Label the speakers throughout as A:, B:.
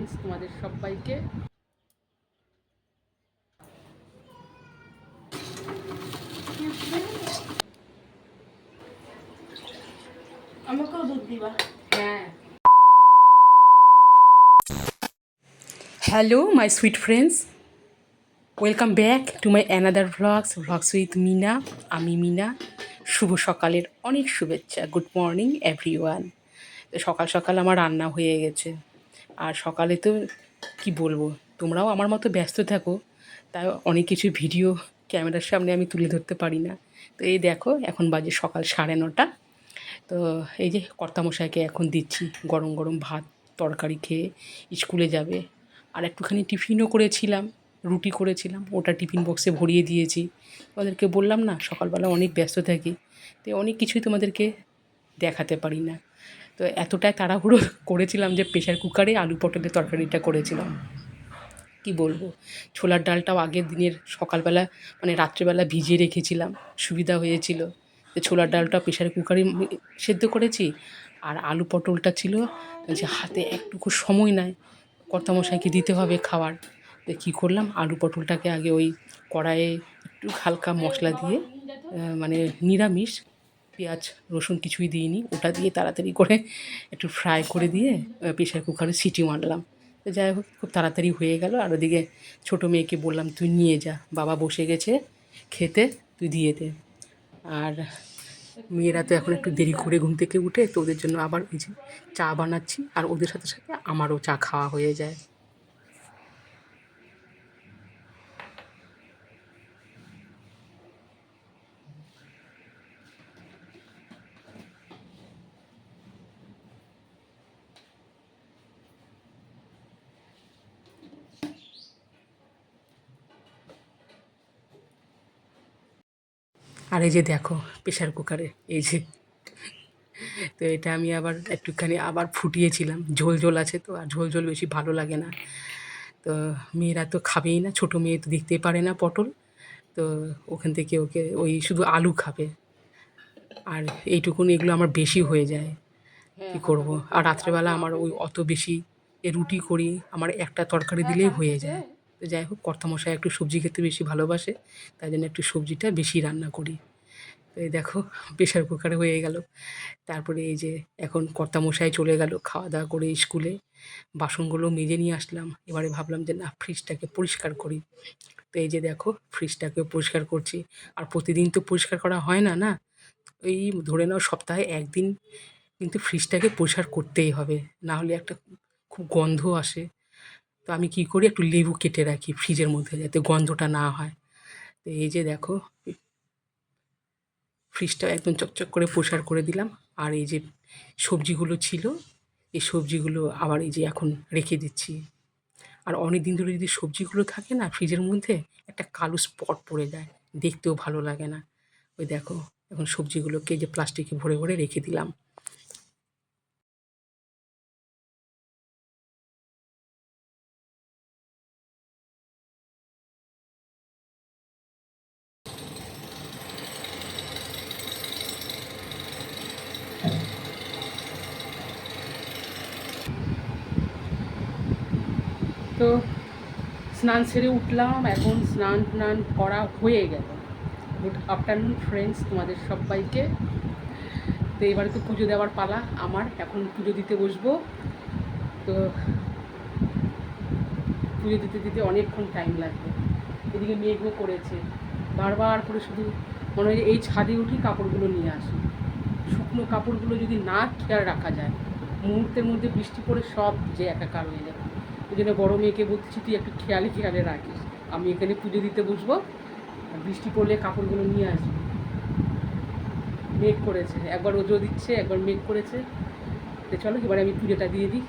A: Friends তোমাদের সবাইকে।
B: আমাকেও দুধ দিবা।
A: হ্যাঁ। Hello my sweet friends welcome back to my another vlogs vlogs with Mina আমি মিনা শুভ সকালের অনেক শুভেচ্ছা। গুড মর্নিং এভরি ওয়ান সকাল সকাল আমার রান্না হয়ে গেছে। আর সকালে তো কি বলব? তোমরাও আমার মতো ব্যস্ত থাকো, তাই অনেক কিছু ভিডিও ক্যামেরার সামনে আমি তুলে ধরতে পারি না। তো এই দেখো, এখন বাজে সকাল সাড়ে নটা। তো এই যে কর্তামশাইকে এখন দিচ্ছি গরম গরম ভাত, তরকারি খেয়ে স্কুলে যাবে। আর একটুখানি টিফিনও করেছিলাম, রুটি করেছিলাম, ওটা টিফিন বক্সে ভরিয়ে দিয়েছি। তোমাদেরকে বললাম না, সকালবেলা অনেক ব্যস্ত থাকি, তো অনেক কিছুই তোমাদেরকে দেখাতে পারি না। তো এতটাই তাড়াহুড়ো করেছিলাম যে প্রেশার কুকারে আলু পটলের তরকারিটা করেছিলাম। কি বলব? ছোলার ডালটাও আগের দিনের সকালবেলা মানে রাত্রেবেলা ভিজিয়ে রেখেছিলাম, সুবিধা হয়েছিল। ছোলার ডালটা প্রেশার কুকারে সেদ্ধ করেছি, আর আলু পটলটা ছিল যে হাতে একটুকু সময় নাই, কর্তামশাইকে দিতে হবে খাবার। তো কী করলাম, আলু পটলটাকে আগে ওই কড়াইয়ে একটু হালকা মশলা দিয়ে মানে নিরামিষ পেঁয়াজ, রসুন কিছুই দিইনি। ওটা দিয়ে তাড়াতাড়ি করে একটু ফ্রাই করে দিয়ে প্রেশার কুকারে সিটি মারলাম। তো যাই হোক, খুব তাড়াতাড়ি হয়ে গেল। আর ওদিকে ছোটো মেয়েকে বললাম, তুই নিয়ে যা। বাবা বসে গেছে খেতে, তুই দিয়ে দে। আর মেয়েরা তো এখন একটু দেরি করে ঘুম থেকে উঠে, তো ওদের জন্য আবার ওই যে চা বানাচ্ছি। আর ওদের সাথে সাথে আমারও চা খাওয়া হয়ে যায়। আর এই যে দেখো প্রেশার কুকারে এই যে। তো এটা আমি আবার একটুখানি আবার ফুটিয়েছিলাম। ঝোল ঝোল আছে তো আর ঝোল ঝোল বেশি ভালো লাগে না। তো মেয়েরা তো খাবেই না ছোটো মেয়ে তো দেখতেই পারে না পটল। তো ওখান থেকে ওকে ওই শুধু আলু খাবে। আর এইটুকুন এগুলো আমার বেশি হয়ে যায়। কী করব? আর রাত্রেবেলা আমার ওই অত বেশি এ রুটি করি আমার একটা তরকারি দিলেই হয়ে যায়। তো যাই হোক কর্তামশাই একটু সবজি খেতে বেশি ভালোবাসে তাই জন্য একটু সবজিটা বেশি রান্না করি। তো এই দেখো প্রেশার কুকারে হয়ে গেল। তারপরে এই যে এখন কর্তামশাই চলে গেল খাওয়া দাওয়া করে স্কুলে। বাসনগুলো মেজে নিয়ে আসলাম। এবারে ভাবলাম যে না ফ্রিজটাকে পরিষ্কার করি। তো এই যে দেখো ফ্রিজটাকে পরিষ্কার করছি। আর প্রতিদিন তো পরিষ্কার করা হয় না না? এই ধরে নাও সপ্তাহে একদিন কিন্তু ফ্রিজটাকে পরিষ্কার করতেই হবে। না হলে একটা খুব গন্ধ আসে। তো আমি কি করি, একটু লেবু কেটে রাখি ফ্রিজের মধ্যে যাতে গন্ধটা না হয়। তো এই যে দেখো ফ্রিজটা একদম চকচক করে প্রসার করে দিলাম। আর এই যে সবজিগুলো ছিল, এই সবজিগুলো আবার এই যে এখন রেখে দিচ্ছি। আর অনেক দিন ধরে যদি সবজিগুলো থাকে না ফ্রিজের মধ্যে, একটা কালো স্পট পড়ে যায়, দেখতেও ভালো লাগে না। ওই দেখো, এখন সবজিগুলোকে যে প্লাস্টিকে ভরে ভরে রেখে দিলাম। তো স্নান সেরে উঠলাম, এখন স্নান টান করা হয়ে গেল। গুড আফটারনুন ফ্রেন্ডস তোমাদের সবাইকে। তো এবারে তো পুজো দেওয়ার পালা আমার, এখন পুজো দিতে বসবো। তো পুজো দিতে দিতে অনেকক্ষণ টাইম লাগবে। এদিকে মেঘও করেছে। বারবার করে শুধু মনে হয় এই ছাদে উঠি কাপড়গুলো নিয়ে আসি। শুকনো কাপড়গুলো যদি না খেয়াল রাখা যায়, মুহূর্তের মধ্যে বৃষ্টি পড়ে সব যে একাকার হয়ে যাবে। ওই জন্য বড়ো মেয়েকে বলছি, তুই একটু খেয়ালে খেয়ালে রাখিস। আমি এখানে পুজো দিতে বসবো। আর বৃষ্টি পড়লে কাপড়গুলো নিয়ে আসব। মেঘ করেছে। একবার রোজও দিচ্ছে, একবার মেঘ করেছে। চলো, এবারে আমি পুজোটা দিয়ে দিই।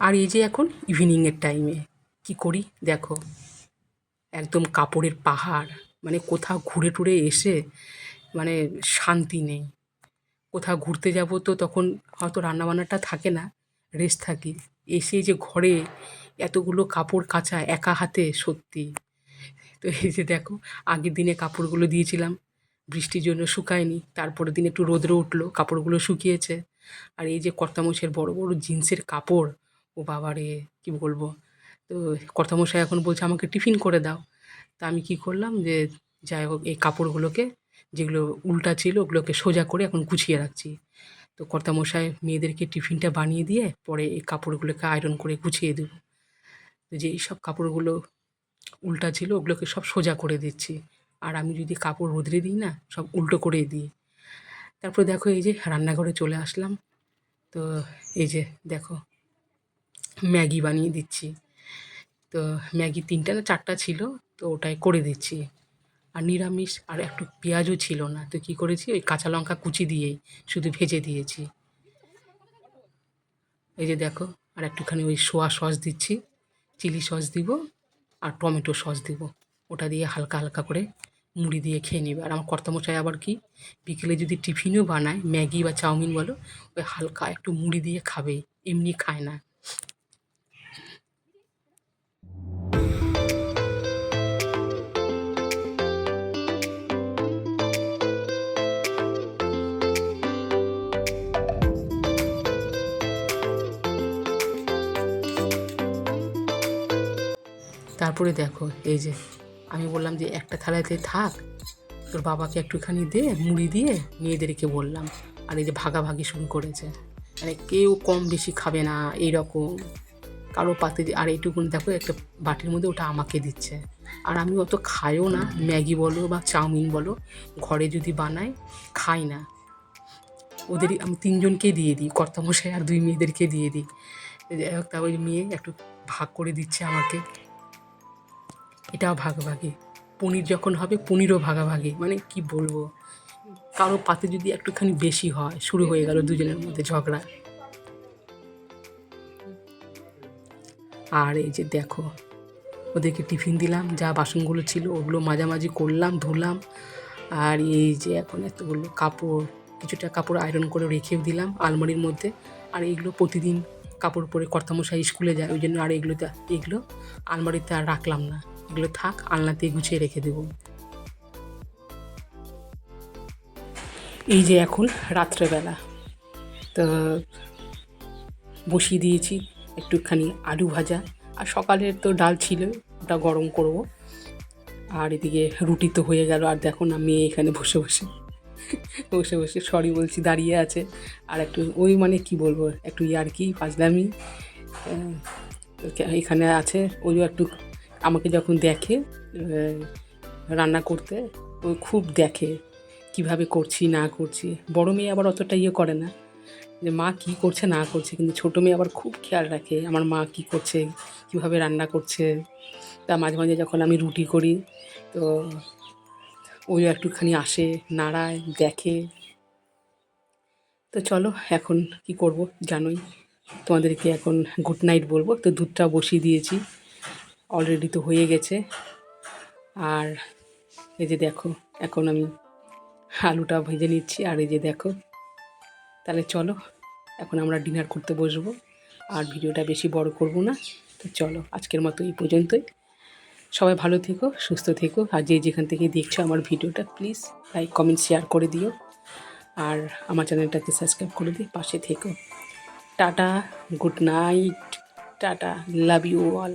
A: আর এই যে এখন ইভিনিংয়ের টাইমে কি করি? দেখো, একদম কাপড়ের পাহাড় মানে কোথাও ঘুরে টুরে এসে মানে শান্তি নেই। কোথাও ঘুরতে যাব তো তখন হয়তো রান্নাবান্নাটা থাকে না রেস্ট থাকি। এসে যে ঘরে এতগুলো কাপড় কাচা একা হাতে, সত্যি। তো এই যে দেখো, আগের দিনে কাপড়গুলো দিয়েছিলাম, বৃষ্টির জন্য শুকায়নি, তারপরের দিন একটু রোদ্রে উঠল, কাপড়গুলো শুকিয়েছে। আর এই যে কর্তামশের বড় বড় জিন্সের কাপড়, ও বাবারে, কি বলব? তো কর্তামশাই এখন বলছে, আমাকে টিফিন করে দাও। তা আমি কি করলাম যে, যাই হোক, এই কাপড়গুলোকে, যেগুলো উল্টা ছিল, ওগুলোকে সোজা করে এখন গুছিয়ে রাখছি। তো কর্তামশাই মেয়েদেরকে টিফিনটা বানিয়ে দিয়ে, পরে এই কাপড়গুলোকে আয়রন করে গুছিয়ে দেবো। তো যে এইসব কাপড়গুলো উল্টা ছিল, ওগুলোকে সব সোজা করে দিচ্ছি। আর আমি যদি কাপড় রোদরে দিই না, সব উল্টো করে দিই। তারপরে দেখো এই যে রান্নাঘরে চলে আসলাম। তো এই যে দেখো, ম্যাগি বানিয়ে দিচ্ছি। তো ম্যাগি তিনটা না চারটা ছিল, তো ওটাই করে দিচ্ছি। আর নিরামিষ আর একটু পেঁয়াজও ছিল না, তো কী করেছি? ওই কাঁচা লঙ্কা কুচি দিয়েই শুধু ভেজে দিয়েছি। এই যে দেখো, আর একটুখানি ওই সোয়া সস দিচ্ছি, চিলি সস দিব আর টমেটো সস দিব। ওটা দিয়ে হালকা হালকা করে মুড়ি দিয়ে খেয়ে নেবে। আর আমার কর্তামশাই আবার কি? বিকেলে যদি টিফিনও বানায়, ম্যাগি বা চাউমিন বলো, ওই হালকা একটু মুড়ি দিয়ে খাবে, এমনি খায় না। তারপরে দেখো, এই যে আমি বললাম যে, একটা থালাতে থাক, তোর বাবাকে একটুখানি দে, মুড়ি দিয়ে মেয়েদেরকে বললাম। আর এই যে ভাগাভাগি শুরু করেছে। মানে কেউ কম বেশি খাবে না, এইরকম। কারও পাতে আর এইটুকুন দেখো, একটা বাটির মধ্যে ওটা আমাকে দিচ্ছে। আর আমি অত খাইও না, ম্যাগি বলো বা চাউমিন বলো, ঘরে যদি বানাই, খাই না। ওদেরই, আমি তিনজনকে দিয়ে দিই, কর্তামশাই আর দুই মেয়েদেরকে দিয়ে দিই। যাই হোক, তা ওই মেয়ে একটু ভাগ করে দিচ্ছে আমাকে। এটাও ভাগাভাগি। পনির যখন হবে, পনিরও ভাগাভাগি। মানে কি বলব? কারও পাতে যদি একটুখানি বেশি হয়, শুরু হয়ে গেল দুজনের মধ্যে ঝগড়া। আর এই যে দেখো, ওদেরকে টিফিন দিলাম, যা বাসনগুলো ছিল ওগুলো মাঝামাঝি করলাম, ধুলাম। আর এই যে এখন এতগুলো কাপড়, কিছুটা কাপড় আয়রন করে রেখেও দিলাম আলমারির মধ্যে। আর এগুলো প্রতিদিন কাপড় পরে কর্তামশাই স্কুলে যায়, ওই জন্য আর এগুলোতে, এগুলো আলমারিতে আর রাখলাম না। এগুলো থাক আলনাতে গুছিয়ে রেখে দেবো। এই যে এখন রাত্রেবেলা। তো বসিয়ে দিয়েছি একটুখানি আলু ভাজা। আর সকালের তো ডাল ছিল, ওটা গরম করব। আর এদিকে রুটি তো হয়ে গেল, আর দেখো না মেয়ে এখানে বসে বসে। বসে বসে সরি বলছি, দাঁড়িয়ে আছে। আর একটু ওই মানে কি বলব, একটু ইয়ার্কি ফাজলামি এখানে আছে ওই একটু আমাকে যখন দেখে রান্না করতে, ও খুব দেখে কীভাবে করছি, না করছি। বড় মেয়ে আবার অতটা ইয়ে করে না যে মা কী করছে, না করছে, কিন্তু ছোটো মেয়ে আবার খুব খেয়াল রাখে আমার মা কী করছে, কীভাবে রান্না করছে। তা মাঝে মাঝে যখন আমি রুটি করি, তো ওই একটুখানি আসে, নাড়ায়, দেখে। তো চলো, এখন কি করব জানোই। তোমাদেরকে এখন গুড নাইট বলব। তো দুধটা বসিয়ে দিয়েছি। অলরেডি তো হয়ে গেছে। আর এই যে দেখো, এখন আমি আলুটা ভেজে নিচ্ছি। আর এই যে দেখো, তাহলে চলো, এখন আমরা ডিনার করতে বসবো। আর ভিডিওটা বেশি বড় করব না, তো চলো, আজকের মতো এই পর্যন্তই। সবাই ভালো থেকো, সুস্থ থেকো। আর যে যেখান থেকে দেখছ আমার ভিডিওটা প্লিজ লাইক কমেন্ট শেয়ার করে দিও। আর আমার চ্যানেলটাকে সাবস্ক্রাইব করে দিই পাশে থেকো। Tata good night tata love you all